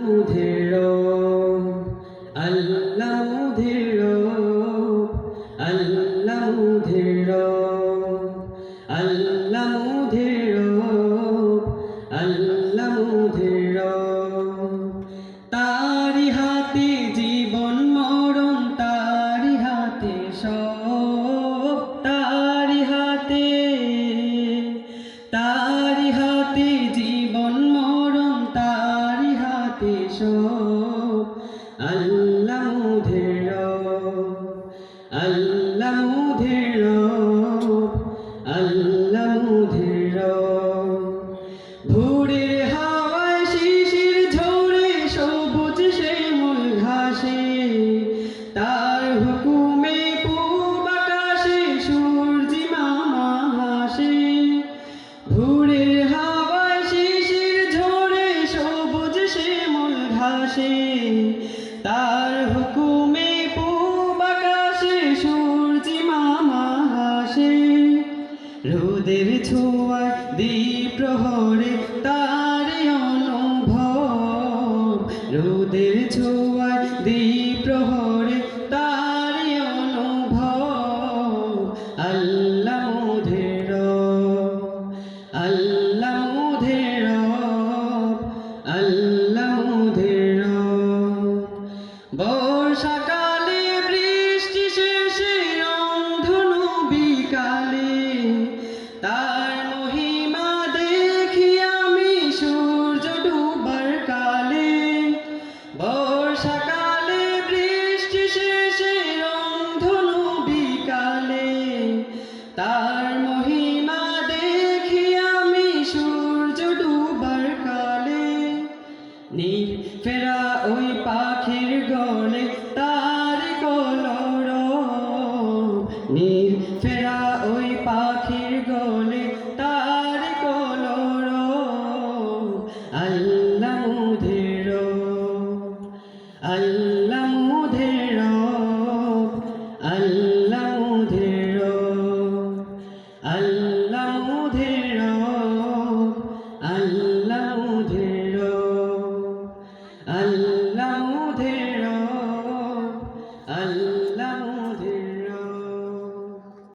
মুধের আল্লাহ মুধের আল্লাহ মুধের আল্লাহ মুধের আল্লাহ মুধের সব। আল্লাহ মুধের মুধের আল্লাহ মুধের ভোরের হাওয়ায় শিশির ঝরে সবুজ শ্যামল ঘাসে, তার হুকুমে ঘাসে তার হুকুমে পূব আকাশে, সূর্যি মামা হাসে রোদের ছোঁয়ায় দ্বীপ্রহরে তার অনুভব। রোদের ছোঁয়ায় তার মহিমা দেখি আমি সূর্য ডুবার কালে। নীল ফেরা ওই পাখির গলে তার কলর নীল ফেরা ওই পাখির গলে তার কলর আল্লাহ আল্লাহ উধের আল্লাহ উধের আল্লাহ উধের আল্লাহ